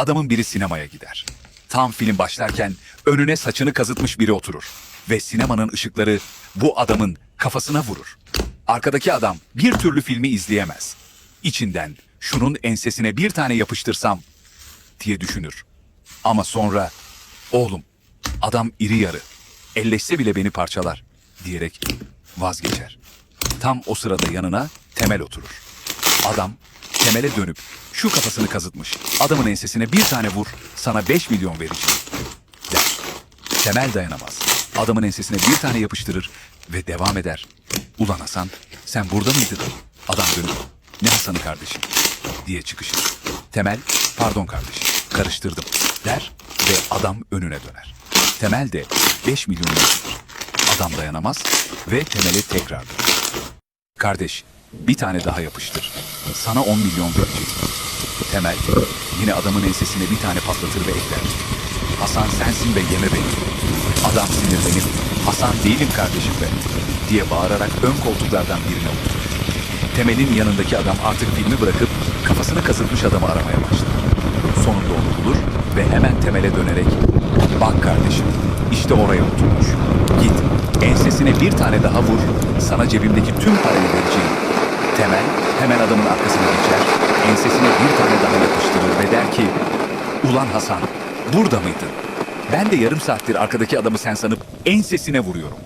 adamın biri sinemaya gider. Tam film başlarken önüne saçını kazıtmış biri oturur. Ve sinemanın ışıkları bu adamın kafasına vurur. Arkadaki adam bir türlü filmi izleyemez. İçinden şunun ensesine bir tane yapıştırsam diye düşünür. Ama sonra oğlum adam iri yarı elleşse bile beni parçalar diyerek vazgeçer. Tam o sırada yanına Temel oturur. Adam Temel'e dönüp şu kafasını kazıtmış. Adamın ensesine bir tane vur sana 5 milyon vereceğim der. Temel dayanamaz. Adamın ensesine bir tane yapıştırır ve devam eder. Ulan Hasan sen burada mıydın? Adam dönüp ne Hasan'ı kardeşim diye çıkışır. Temel pardon kardeşim karıştırdım der ve adam önüne döner. Temel de 5 milyon yapıştırır. Adam dayanamaz ve Temel'e tekrar döner. Kardeş, bir tane daha yapıştır. Sana 10 milyon verecek. Temel, yine adamın ensesine bir tane patlatır ve ekler. Hasan sensin ve yeme beni. Adam sinirlenip, Hasan değilim kardeşim be, diye bağırarak ön koltuklardan birine oturur. Temel'in yanındaki adam artık filmi bırakıp kafasını kazıtmış adamı aramaya başlar. Sonunda onu bulur ve hemen Temel'e dönerek Bak kardeşim işte oraya oturmuş. Git ensesine bir tane daha vur sana cebimdeki tüm parayı vereceğim. Temel hemen adamın arkasına geçer ensesine bir tane daha yapıştırır ve der ki Ulan Hasan burada mıydın? Ben de yarım saattir arkadaki adamı sen sanıp ensesine vuruyorum.